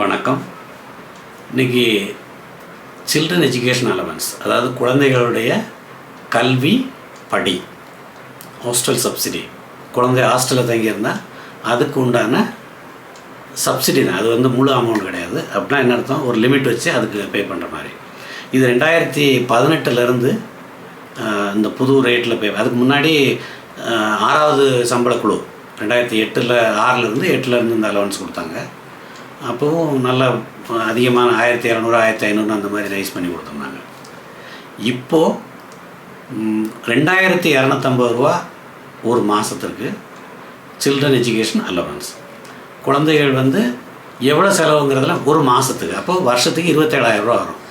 வணக்கம். இன்னைக்கு children education allowance அதாவது குழந்தைகளுடைய கல்வி படி ஹாஸ்டல் சப்சிடி குழந்தை ஹாஸ்டலில் தங்கியிருந்தால் அதுக்கு உண்டான சப்சிடி தான். அது வந்து முழு அமௌண்ட் கிடையாது. அப்படின்னா என்ன அர்த்தம்? ஒரு லிமிட் வச்சு அதுக்கு பே பண்ணுற மாதிரி. இது ரெண்டாயிரத்தி பதினெட்டுலேருந்து இந்த புது ரேட்டில் பே அதுக்கு முன்னாடி ஆறாவது சம்பள குழு ரெண்டாயிரத்தி எட்டில் ஆறிலிருந்து எட்டுலேருந்து இந்த அலவன்ஸ் கொடுத்தாங்க. அப்போவும் நல்ல அதிகமான ஆயிரத்தி இரநூறு ஆயிரத்தி ஐநூறு அந்த மாதிரி ரைஸ் பண்ணி கொடுத்துருந்தாங்க. இப்போது ரெண்டாயிரத்தி இரநூத்தம்பது ரூபா ஒரு மாதத்திற்கு சில்ட்ரன் எஜுகேஷன் அலவன்ஸ் குழந்தைகள் வந்து எவ்வளோ செலவுங்கிறதுலாம் ஒரு மாதத்துக்கு அப்போது வருஷத்துக்கு இருபத்தேழாயிரம் ரூபா வரும்.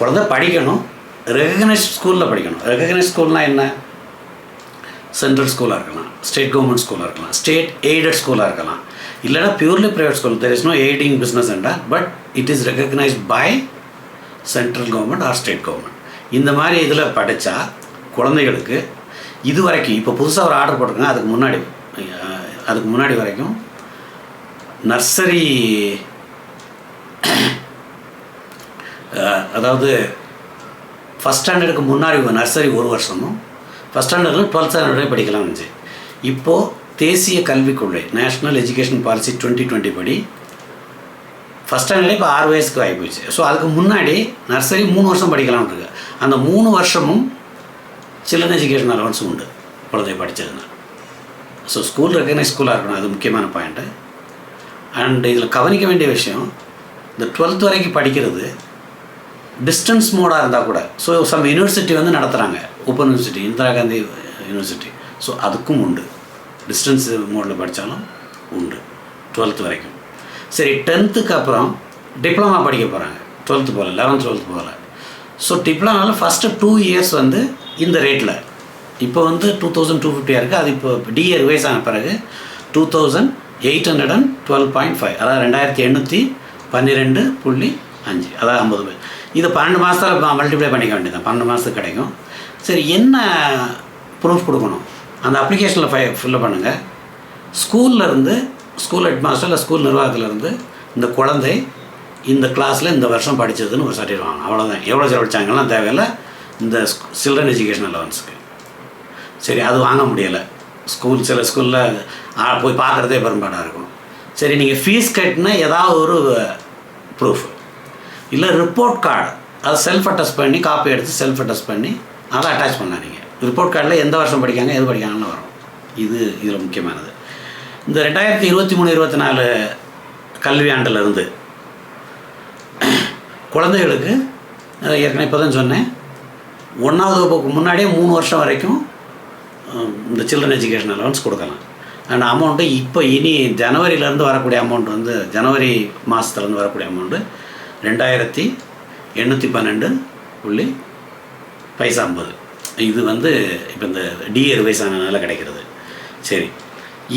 குழந்தை படிக்கணும் ரெகக்னைஸ் ஸ்கூலில் படிக்கணும். ரெகக்னைஸ் ஸ்கூல்னால் என்ன? சென்ட்ரல் ஸ்கூலாக இருக்கலாம் ஸ்டேட் கவர்மெண்ட் ஸ்கூலாக இருக்கலாம் ஸ்டேட் எய்டட் ஸ்கூலாக இருக்கலாம். இல்லைனா purely private school there is no aiding business என்றா but it is recognised by central government or state government இந்த மாதிரி இதில் படித்தா குழந்தைகளுக்கு இது வரைக்கும் இப்போ புதுசாக ஒரு ஆர்டர் போட்டிருக்காங்க அதுக்கு முன்னாடி அதுக்கு முன்னாடி வரைக்கும் நர்சரி அதாவது ஃபஸ்ட் ஸ்டாண்டர்டுக்கு முன்னாடி நர்சரி ஒரு வருஷமும் ஃபஸ்ட் ஸ்டாண்டர்டில் டுவெல்த் ஸ்டாண்டர்ட் படிக்கலாம் இருந்துச்சு இப்போது தேசிய கல்விக் கொள்கை national education policy twenty twenty படி ஃபஸ்ட் ஸ்டாண்டர்ட் இப்போ ஆறு வயசுக்கு ஆகி போச்சு ஸோ அதுக்கு முன்னாடி நர்சரி மூணு வருஷம் படிக்கலாம்னு இருக்கு. அந்த மூணு வருஷமும் சில்ட்ரன் எஜுகேஷன் அலவன்ஸ் உண்டு. குழந்தை படித்ததுன்னா ஸோ ஸ்கூல் ரெக்கக்னைஸ் ஸ்கூலாக இருக்கணும். அது முக்கியமான பாயிண்ட்டு அண்ட் இதில் கவனிக்க வேண்டிய விஷயம் இந்த டுவெல்த் வரைக்கும் படிக்கிறது டிஸ்டன்ஸ் மோடாக இருந்தால் கூட ஸோ சம் யூனிவர்சிட்டி வந்து நடத்துகிறாங்க open university Indira Gandhi university so அதுக்கும் உண்டு. டிஸ்டன்ஸ் மோடில் படித்தாலும் உண்டு. டுவெல்த் வரைக்கும். சரி டென்த்துக்கு அப்புறம் டிப்ளமா படிக்க போகிறாங்க டுவெல்த்து போகல லெவன்த் டுவெல்த் போகல ஸோ டிப்ளமாவில் ஃபஸ்ட்டு டூ இயர்ஸ் வந்து இந்த ரேட்டில் இப்போ வந்து டூ தௌசண்ட் டூ ஃபிஃப்டியாக இருக்குது அது இப்போ டிஏ ரிவைஸ் ஆன பிறகு two thousand eight hundred and twelve point five அதாவது ரெண்டாயிரத்தி எண்ணூற்றி பன்னிரெண்டு புள்ளி அஞ்சு. அதாவது ஐம்பது பேர். இது பன்னெண்டு மாதத்தில் மல்டிப்ளை பண்ணிக்க வேண்டியதான் பன்னெண்டு மாதத்துக்கு கிடைக்கும். சரி என்ன ப்ரூஃப் கொடுக்கணும்? அந்த அப்ளிகேஷனில் ஃபை ஃபில்லப் பண்ணுங்கள் ஸ்கூல்ல இருந்து ஸ்கூல் ஹெட்மாஸ்டர் இல்லை ஸ்கூல் நிர்வாகத்திலேருந்து இந்த குழந்தை இந்த கிளாஸில் இந்த வருஷம் படித்ததுன்னு ஒரு சர்டிஃபிகேட் வாங்கணும். அவ்வளோதான் எவ்வளோ செலவழிச்சாங்கலாம் தேவையில்லை. இந்த சில்ட்ரன் எஜுகேஷன் அலவன்ஸுக்கு சரி அது வாங்க முடியலை. ஸ்கூல் சில ஸ்கூலில் போய் பார்க்குறதே பெரும்பாடாக இருக்கும். சரி நீங்கள் ஃபீஸ் கட்டினா ஏதாவது ஒரு ப்ரூஃப் இல்லை ரிப்போர்ட் கார்டு அதை செல்ஃப் அட்டஸ்ட் பண்ணி காப்பி எடுத்து செல்ஃப் அட்டஸ்ட் பண்ணி அதை அட்டாச் பண்ணாதீங்க. ரிப்போர்ட் கார்டில் எந்த வருஷம் படிக்காங்க எது படிக்காங்கன்னு வரும். இது இதில் முக்கியமானது. இந்த ரெண்டாயிரத்தி இருபத்தி மூணு இருபத்தி நாலு கல்வியாண்டிலிருந்து குழந்தைகளுக்கு ஏற்கனவே இப்போ தான் சொன்னேன் ஒன்றாவது வகுப்புக்கு முன்னாடியே மூணு வருஷம் வரைக்கும் இந்த சில்ட்ரன் எஜுகேஷன் அலவன்ஸ் கொடுக்கலாம். அண்ட் அமௌண்ட்டு இப்போ இனி ஜனவரியிலேருந்து வரக்கூடிய அமௌண்ட் வந்து ஜனவரி மாதத்துலேருந்து வரக்கூடிய அமௌண்ட்டு ரெண்டாயிரத்தி எண்ணூற்றி பன்னெண்டு புள்ளி பைசா ஐம்பது. இது வந்து இப்போ இந்த டிஏ ரிவைஸ் ஆனதுனால கிடைக்கிறது. சரி.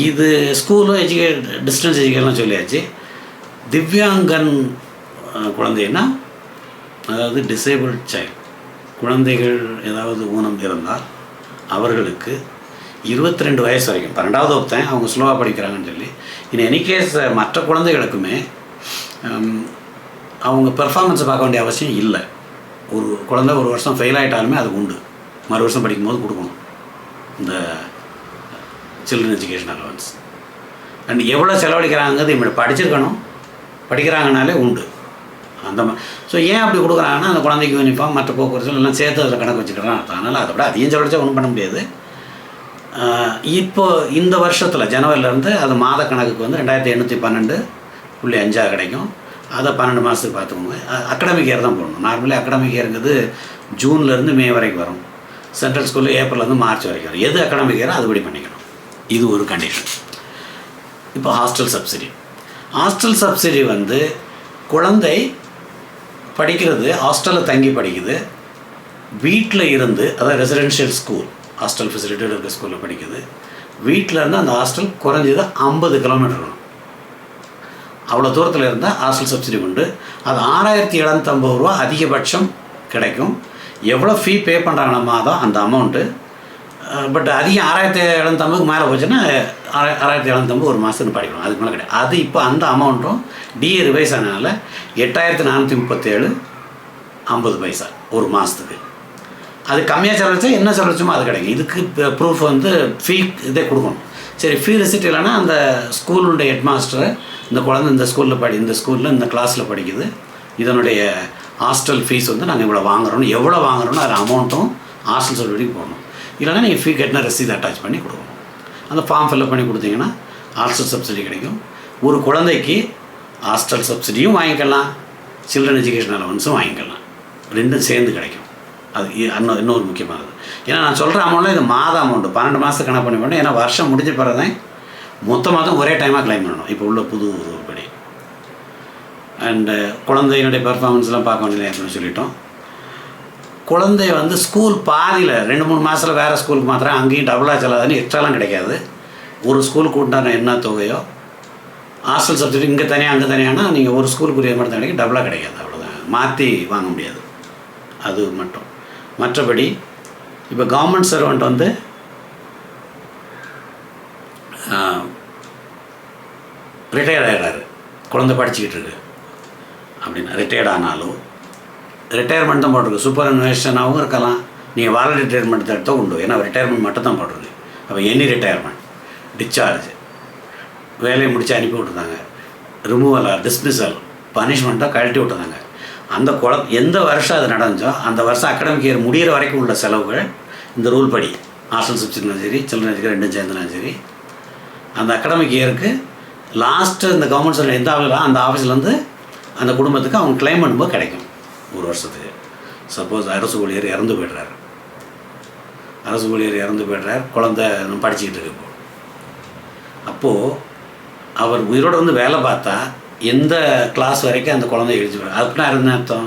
இது ஸ்கூலும் எஜுகே டிஸ்டன்ஸ் எஜுகேஷன்லாம் சொல்லியாச்சு. திவ்யாங்கன் குழந்தைன்னா அதாவது டிசேபிள் சைல்டு குழந்தைகள் ஏதாவது ஊனம் இருந்தால் அவர்களுக்கு இருபத்தி ரெண்டு வயசு வரைக்கும் பன்னெண்டாவது ஒருத்தன் அவங்க ஸ்லோவாக படிக்கிறாங்கன்னு சொல்லி. இன் எனி கேஸ் மற்ற குழந்தைகளுக்குமே அவங்க பெர்ஃபார்மன்ஸை பார்க்க வேண்டிய அவசியம் இல்லை. ஒரு குழந்தை ஒரு வருஷம் ஃபெயில் ஆகிட்டாலுமே அது உண்டு. மறு வருஷம் படிக்கும்போது கொடுக்கணும். இந்த சில்ட்ரன் எஜுகேஷன் அலவன்ஸ் அண்ட் எவ்வளோ செலவழிக்கிறாங்கிறது இப்படி படிச்சிருக்கணும். படிக்கிறாங்கனாலே உண்டு. அந்த மாதிரி ஸோ ஏன் அப்படி கொடுக்குறாங்கன்னா அந்த குழந்தைக்கு யூனிஃபார்ம் மற்ற போக்குவரத்து எல்லாம் சேர்த்து அதில் கணக்கு வச்சுக்கிறான் அதனால் அதை விட அதிகம் செலவழிச்சா ஒன்றும் பண்ண முடியாது. இப்போ இந்த வருஷத்தில் ஜனவரிலேருந்து அது மாத கணக்குக்கு வந்து ரெண்டாயிரத்தி எண்ணூற்றி பன்னெண்டு புள்ளி அஞ்சாக கிடைக்கும். அதை பன்னெண்டு மாதத்துக்கு பார்த்துக்கோங்க. அகடமிக் இயர் தான் போடணும். நார்மலி அகடமிக் இயருங்கிறது ஜூன்லேருந்து மே வரைக்கும் வரும். சென்ட்ரல் ஸ்கூலில் ஏப்ரல்லேருந்து மார்ச் வரைக்கும் வரும். எது அகடமிக் இயரோ அதுபடி பண்ணிக்கணும். இது ஒரு கண்டிஷன் இப்போ ஹாஸ்டல் சப்சிடி ஹாஸ்டல் சப்சிடி வந்து குழந்தை படிக்கிறது ஹாஸ்டலில் தங்கி படிக்குது வீட்டில் இருந்து அதாவது ரெசிடென்ஷியல் ஸ்கூல் ஹாஸ்டல் ஃபெசிலிட்டியோட இருக்க ஸ்கூலில் படிக்குது வீட்டில் இருந்து அந்த ஹாஸ்டல் குறைஞ்சது ஐம்பது கிலோமீட்டர் இருக்கணும் அவ்வளோ தூரத்தில் இருந்தால் ஹாஸ்டல் சப்சிடி உண்டு. அது ஆறாயிரத்தி எழுநூத்தம்பது ரூபா அதிகபட்சம் கிடைக்கும். எவ்வளோ ஃபீ பே பண்ணுறாங்களோ தான் அந்த அமௌண்ட்டு பட் அதிகம் ஆறாயிரத்தி எழுநூத்தம்பதுக்கு மேலே போச்சுன்னா ஆறாய் ஆறாயிரத்தி எழுநூத்தம்பது ஒரு மாதத்துக்கு படிக்கணும் அதுக்கு மேலே கிடையாது. அது இப்போ அந்த அமௌண்ட்டும் டிஏ ரிவைஸ் ஆனதுனால எட்டாயிரத்தி நானூற்றி முப்பத்தேழு ஐம்பது பைசா ஒரு மாதத்துக்கு அது கம்மியாக செலவழிச்சா என்ன செலவழிச்சுமோ அது கிடைக்கும். இதுக்கு ப்ரூஃப் வந்து ஃபீ இதே கொடுக்கணும். சரி ஃபீ ரிசிட் இல்லைன்னா அந்த ஸ்கூலுடைய ஹெட்மாஸ்டரை இந்த குழந்தை இந்த ஸ்கூலில் படி இந்த ஸ்கூலில் இந்த கிளாஸில் படிக்குது. இதனுடைய ஹாஸ்டல் ஃபீஸ் வந்து நாங்கள் இவ்வளோ வாங்குறோம் எவ்வளோ வாங்குறோம்னு அதில் அமௌண்ட்டும் ஹாஸ்டல் சர்டிஃபிகேட் போடணும். இல்லைன்னா நீங்கள் ஃபீ கட்டின ரசீது அட்டாச் பண்ணி கொடுக்கணும். அந்த ஃபார்ம் ஃபில்அப் பண்ணி கொடுத்தீங்கன்னா ஹாஸ்டல் சப்சிடி கிடைக்கும். ஒரு குழந்தைக்கு ஹாஸ்டல் சப்சிடியும் வாங்கிக்கலாம். சில்ட்ரன் எஜுகேஷன் அலவன்ஸும் வாங்கிக்கலாம். ரெண்டும் சேர்ந்து கிடைக்கும். அது இ- இன்னொரு முக்கியமானது. ஏன்னா நான் சொல்கிற அமௌண்ட்டில் இது மாத அமௌண்ட்டு பன்னெண்டு மாதத்துக்கு கணக்கு பண்ணி பண்ணணும் ஏன்னா வருஷம் முடிஞ்ச பிறகு தான் மொத்தமாக தான் ஒரே டைமாக கிளைம் பண்ணணும். இப்போ உள்ள புது படி அண்டு uh, குழந்தையினுடைய பெர்ஃபார்மன்ஸ்லாம் பார்க்க வேண்டியது அப்படின்னு சொல்லிட்டோம். குழந்தைய வந்து ஸ்கூல் பாதியில் ரெண்டு மூணு மாதத்தில் வேறு ஸ்கூலுக்கு மாத்திரம் அங்கேயும் டபுளாக செல்லாதுன்னு எக்ஸ்ட்ராலாம் கிடைக்காது. ஒரு ஸ்கூலுக்கு உண்டான என்ன தொகையோ ஹாஸ்டல் சப்ஜெக்ட் இங்கே தனியாக அங்கே தனியானா நீங்கள் ஒரு ஸ்கூலுக்குரிய மட்டும் கிடைக்கும் டபுளாக கிடைக்காது அவ்வளோதான் மாற்றி வாங்க முடியாது. அது மட்டும். மற்றபடி இப்போ கவர்மெண்ட் சர்வெண்ட் வந்து ரிட்டையர்ட் ஆகிடுறாரு குழந்தை படிச்சுக்கிட்டு இருக்கு. அப்படின்னா ரிட்டையர்ட் ஆனாலும் ரிட்டையர்மெண்ட் தான் போட்டிருக்கு. சூப்பர் இன்வெஸ்டனாகவும் இருக்கலாம். நீங்கள் வார ரிட்டையர்மெண்ட் தான் உண்டு. ஏன்னா ரிட்டையர்மெண்ட் மட்டும் தான் போட்டிருக்கு. அப்போ எனி ரிட்டையர்மெண்ட் டிஸ்சார்ஜ் வேலையை முடிச்சு அனுப்பி விட்டுருந்தாங்க. ரிமூவல் டிஸ்மிசல் பனிஷ்மெண்ட்டாக கழட்டி விட்டுருந்தாங்க. அந்த குழ எந்த வருஷம் அது நடந்துச்சோ அந்த வருஷம் அகாடமிக் இயர் முடிகிற வரைக்கும் உள்ள செலவுகள் இந்த ரூல் படி ஹாஸ்டல் சப்ஜெக்ட்னாலும் சரி சில்ட்ரன் ரெண்டும் சேர்ந்துனாலும் சரி அந்த அகாடமிக் இயருக்கு லாஸ்ட்டு இந்த கவர்மெண்ட் சர்வீஸ் எந்த ஆஃபீஸோ அந்த ஆஃபீஸ்லேருந்து அந்த குடும்பத்துக்கு அவங்க கிளைம் பண்ணும்போது கிடைக்கும். ஒரு வருஷத்துக்கு. சப்போஸ் அரசு ஊழியர் இறந்து போய்டுறாரு. அரசு ஊழியர் இறந்து போய்டுறார் குழந்தை இன்னும் படிச்சுக்கிட்டு இருக்கு இப்போ. அப்போது அவர் உயிரோடு வந்து வேலை பார்த்தா எந்த கிளாஸ் வரைக்கும் அந்த குழந்தை எழுதி போகிறார் அதுக்குன்னா என்ன அர்த்தம்?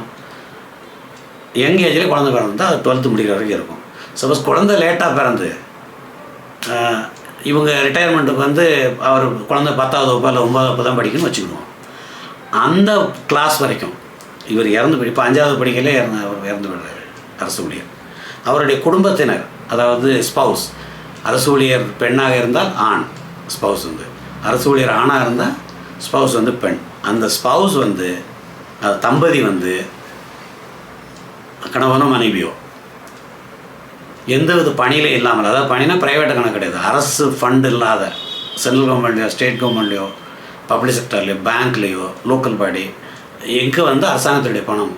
யங் ஏஜில் குழந்தை பிறந்தா அது டுவெல்த்து முடிக்கிற வரைக்கும் இருக்கும். சப்போஸ் குழந்தை லேட்டாக பிறந்து இவங்க ரிட்டையர்மெண்ட்டுக்கு வந்து அவர் குழந்தை பத்தாவது வகுப்பு இல்லை ஒன்பதாவது வகுப்பு தான் படிக்கணும்னு வச்சுக்கணும். அந்த கிளாஸ் வரைக்கும் இவர் இறந்து போய் இப்போ அஞ்சாவது படிக்கலே இறந்து அவர் இறந்து விடுறாரு அரசு ஊழியர். அவருடைய குடும்பத்தினர் அதாவது ஸ்பவுஸ் அரசு ஊழியர் பெண்ணாக இருந்தால் ஆண் ஸ்பவுஸ் வந்து. அரசு ஊழியர் ஆணாக இருந்தால் ஸ்பவுஸ் வந்து பெண். அந்த ஸ்பவுஸ் வந்து தம்பதி வந்து கணவனோ மனைவியோ எந்த வித பணியிலே இல்லாமல் அதாவது பணினா ப்ரைவேட் கணக்கு கிடையாது. அரசு ஃபண்ட் இல்லாத சென்ட்ரல் கவர்மெண்ட்லையோ ஸ்டேட் கவர்மெண்ட்லையோ பப்ளிக் செக்டர்லேயோ பேங்க்லேயோ லோக்கல் பாடி எங்கே வந்து அரசாங்கத்துடைய பணம்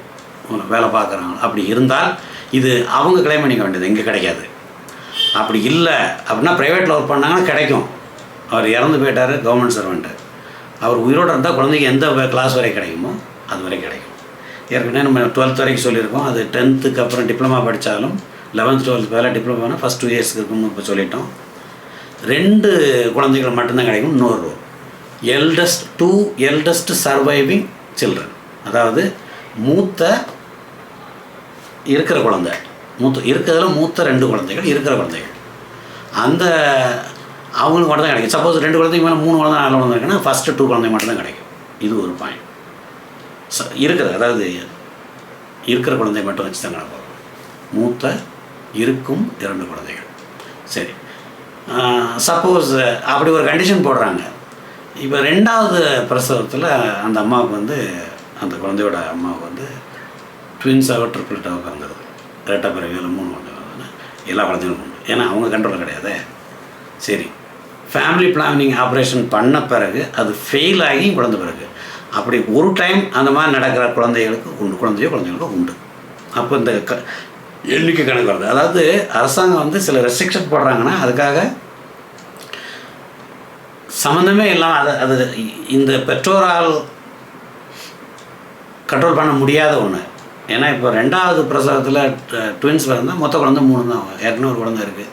வேலை பார்க்குறாங்க? அப்படி இருந்தால் இது அவங்க கிளைம் பண்ணிக்க வேண்டியது இங்கே கிடைக்காது. அப்படி இல்லை அப்படின்னா ப்ரைவேட்டில் ஒர்க் பண்ணாங்கன்னா கிடைக்கும். அவர் இறந்து போயிட்டார் கவர்மெண்ட் சர்வெண்ட்டு அவர் உயிரோடு இருந்தால் குழந்தைக்கு எந்த கிளாஸ் வரை கிடைக்குமோ அது வரை கிடைக்கும். ஏற்கனவே நம்ம டுவெல்த் வரைக்கும் சொல்லியிருக்கோம். அது டென்த்துக்கு அப்புறம் டிப்ளமா படித்தாலும் லெவன்த் டுவெல்த் வேலை டிப்ளமா ஃபஸ்ட் டூ இயர்ஸ்க்கு இருக்கும்னு இப்போ சொல்லிட்டோம். ரெண்டு குழந்தைகள் மட்டும்தான் கிடைக்கும் நூறுரூவா eldest two eldest surviving children அதாவது மூத்த இருக்கிற குழந்தை. மூத்த இருக்கிறதுல மூத்த ரெண்டு குழந்தைகள் இருக்கிற குழந்தைகள். அந்த அவங்களுக்கு மட்டும் தான் கிடைக்கும். சப்போஸ் ரெண்டு குழந்தைங்க மேலே மூணு குழந்தை நாலு குழந்தை இருக்குன்னா ஃபஸ்ட்டு டூ குழந்தை மட்டும் தான் கிடைக்கும். இது ஒரு பாயிண்ட் ச இருக்கிறது அதாவது இருக்கிற குழந்தை மட்டும் வச்சு தான் கணக்கு மூத்த இருக்கும் இரண்டு குழந்தைகள். சரி. சப்போஸ் அப்படி ஒரு கண்டிஷன் போடுறாங்க. இப்போ ரெண்டாவது பிரசவத்தில் அந்த அம்மாவுக்கு வந்து அந்த குழந்தையோட அம்மாவுக்கு வந்து ட்வின்ஸாக ட்ரிபிள்ட்டாக பிறந்தது ரெட்டை பிறவியில் மூணு குழந்தைங்க எல்லா குழந்தைகளும் உண்டு. ஏன்னா அவங்க கண்ட்ரோல் கிடையாதே. சரி. ஃபேமிலி பிளானிங் ஆப்ரேஷன் பண்ண பிறகு அது ஃபெயில் ஆகி குழந்த பிறகு. அப்படி ஒரு டைம் அந்த மாதிரி நடக்கிற குழந்தைகளுக்கு உண்டு. குழந்தையோ குழந்தைகளுக்கும் உண்டு. அப்போ இந்த க எண்ணிக்கை கணக்கு வருது. அதாவது அரசாங்கம் வந்து சில ரெஸ்ட்ரிக்ஷன் போடுறாங்கன்னா அதுக்காக சம்மந்தமே இல்லாமல் அது அது இந்த பெற்றோரால் கண்ட்ரோல் பண்ண முடியாத ஒன்று ஏன்னா இப்போ ரெண்டாவது பிரசவத்தில் ட்வின்ஸ் பிறந்தால் மொத்த குழந்தை மூணு தான் ஏற்கனவே ஒரு குழந்தை இருக்குது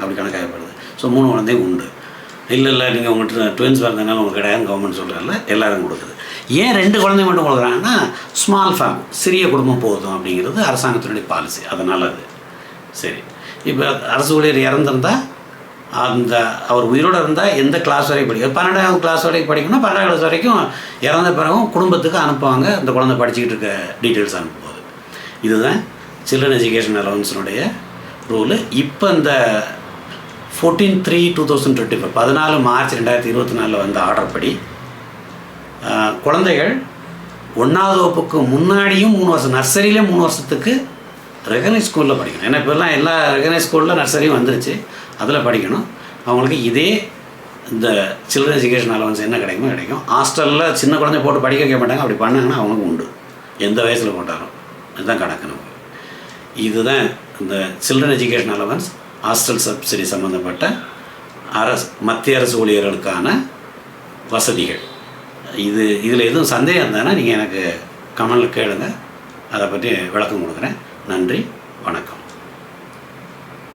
அப்படி கணக்காகப்படுது ஸோ மூணு குழந்தையும் உண்டு. இல்லை இல்லை நீங்கள் உங்கள்கிட்ட ட்வின்ஸ் பிறந்தனால உங்களுக்கு கிடையாது கவர்மெண்ட் சொல்கிறதில்ல எல்லாரும் கொடுக்குது. ஏன் ரெண்டு குழந்தை மட்டும் கொடுக்குறாங்கன்னா ஸ்மால் ஃபேம் சிறிய குடும்பம் போதும் அப்படிங்கிறது அரசாங்கத்தினுடைய பாலிசி அதனால் அது. சரி. இப்போ அரசு ஊழியர் இறந்துருந்தா அந்த அவர் உயிரோடு இருந்தால் எந்த கிளாஸ் வரைக்கும் படிக்க பன்னெண்டாவது கிளாஸ் வரைக்கும் படிக்கணும் பன்னெண்டாம் கிளாஸ் வரைக்கும் இறந்த பிறகும் குடும்பத்துக்கு அனுப்புவாங்க அந்த குழந்தை படிச்சுக்கிட்டு இருக்க டீட்டெயில்ஸ் அனுப்பும்போது. இதுதான் சில்ட்ரன் எஜுகேஷன் அலவன்ஸினுடைய ரூலு இப்போ இந்த fourteen three two thousand twenty four பதினாலு மார்ச் ரெண்டாயிரத்தி இருபத்தி நாலில் வந்த ஆர்டர் படி குழந்தைகள் ஒன்றாவது வகுப்புக்கு முன்னாடியும் மூணு வருஷம் நர்சரியிலே மூணு வருஷத்துக்கு ரெகனைஸ் ஸ்கூலில் படிக்கணும். ஏன்னா இப்போல்லாம் எல்லா ரெகனைஸ் ஸ்கூலில் நர்சரியும் வந்துருச்சு. அதில் படிக்கணும். அவங்களுக்கு இதே இந்த சில்ட்ரன் எஜுகேஷன் அலவன்ஸ் என்ன கிடைக்குமோ கிடைக்கும். ஹாஸ்டலில் சின்ன குழந்தை போட்டு படிக்க வைக்க மாட்டாங்க. அப்படி பண்ணாங்கன்னா அவங்களுக்கு உண்டு. எந்த வயசில் போட்டாலும். இதுதான் கணக்கு நமக்கு. இதுதான் இந்த children education allowance hostel subsidy சம்மந்தப்பட்ட அரசு மத்திய அரசு ஊழியர்களுக்கான வசதிகள். இது இதில் எதுவும் சந்தேகம் இருந்தானா நீங்கள் எனக்கு கமலில் கேளுங்க. அதை பற்றி விளக்கம் கொடுக்குறேன். நன்றி. வணக்கம்.